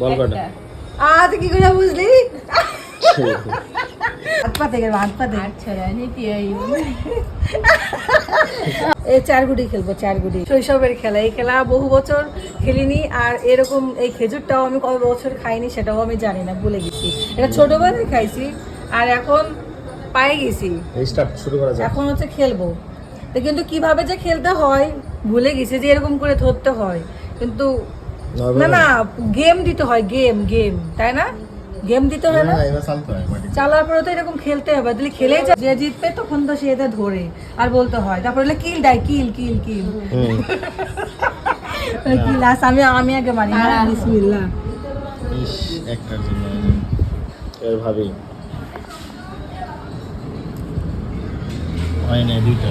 বল কটা। আজ কি করে বুঝলি? খেলব গুটি। শৈশবের খেলা এই খেলা বহু বছর খেলিনি আর এরকম এই খেজুরটাও আমি কত বছর খাইনি সেটাও আমি জানি না ভুলে গেছি। এটা ছোটবেলায় খাইছি আর এখন পায়ে গেছি। স্টার্ট শুরু করা যাক এখন হচ্ছে খেলব। কিন্তু কীভাবে যে খেলতে হয় ভুলে গেছি যে এরকম করে ধরতে হয়। কিন্তু না না গেম দিতে হয় গেম গেম তাই না? গেম দিতে হয় না হয় চালার পরে তো এরকম খেলতে হবে তাহলে খেলে যে জিতবে তখন তো সে এটা ধরে আর বলতে হয়। তারপরে হলে কিল দেয় কিল কিল কিল কিল আস আমি আমি আগে মারি হ্যাঁ বিসমিল্লাহ। একটার জন্য এর ভাবি হয় না দুইটা।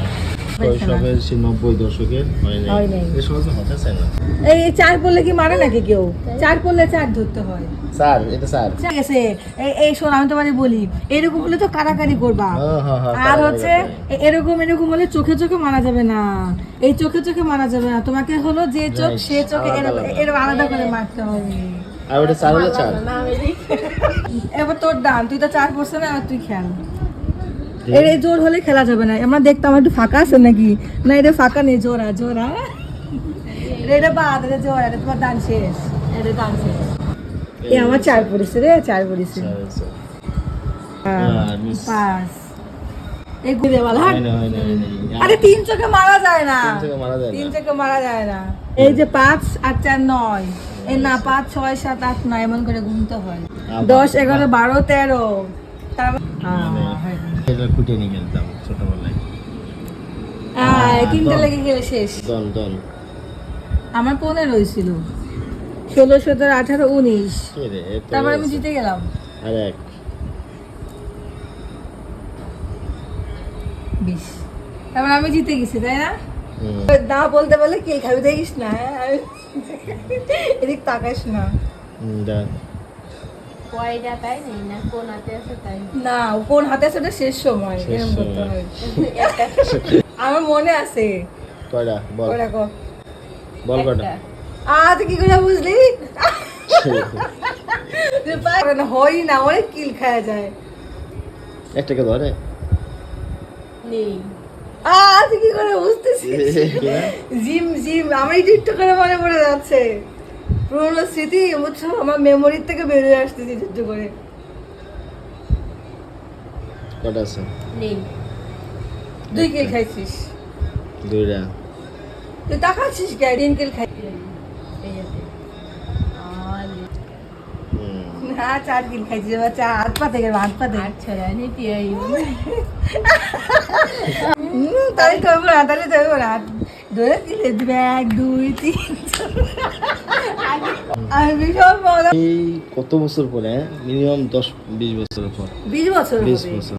শৈশবের সে নব্বই দশকের হয় নাই। এ সহজে হতে চায় না। এই চার পড়লে কি মারে নাকি কেউ? চার পড়লে চার ধরতে হয়। স্যার এটা স্যার ঠিক আছে এই এই শোন আমি তোমাকে বলি এরকম হলে তো কারাকারি করবা। আর হচ্ছে এরকম এরকম হলে চোখে চোখে মারা যাবে না। এই চোখে চোখে মারা যাবে না। তোমাকে হলো যে চোখ সে চোখে এরকম আলাদা। এরকম আলাদা করে মারতে হবে আর ওটা চার হলে চার? এবার তোর ডান তুই তো চার পড়ছে না তুই খেল। এর জোর হলে খেলা যাবে না। আমরা দেখতাম একটু ফাঁকা আছে নাকি? না এটা ফাঁকা নেই জোড়া জোড়া এটা বাদ এটা জোড়া এটা তোমার দান শেষ। এটা দান শেষ। এ আমার চার পড়েছে রে চার পড়েছে। পাঁচ। আরে তিন চোখে মারা যায় না। তিন চোখে মারা যায় না। এই যে পাঁচ আর চার নয়। এই না পাঁচ ছয় সাত আট নয় এমন করে গুনতে হয়। দশ এগারো বারো তেরো। তার হ্যাঁ। এটা কুটে নিয়ে খেলতাম ছোটবেলায়। তিনটে। লেগে গেলে শেষ। দন দন। আমার পনেরো ছিল। ষোলো সতেরো আঠারো উনিশ। তারপর আমি জিতে গেলাম। আর এক। বিশ। তারপর আমি জিতে গেছি তাই না। না বলতে বলে কে খাবি দেখিস না। এদিক তাকাস না। কয়টা তাই নেই না কোন হাতে আছে তাই না কোন হাতে আছে ওটা শেষ সময় এরকম করতে। হয় আমার মনে আছে। কয়টা? বল। কো। বল একটা। আজ কি করে বুঝলি? হয় না অনেক কিল খাওয়া যায়। একটাকে ধরে নেই। আজ কি করে বুঝতেছি জিম জিম আমার একটু একটু করে মনে পড়ে যাচ্ছে। পুরোনো স্মৃতি বুঝছ আমার মেমোরির থেকে বেরিয়ে আসতেছি একটু করে। কটা আছে? নেই। দুই কিল খাইছিস। দুইটা। তুই তাকাচ্ছিস কে? তিন কিল খাই। না চার কিল খাইছিস এবার চার হাত পাতে গেল হাত পাতে আট ছড়া নিতে আই হুম, তাহলে তো না তাহলে তো না। ধরে দিলে দিবে এক দুই তিন। আমি এই কত বছর পরে? মিনিমাম দশ বিশ বছর পর। বিশ বছর বিশ বছর।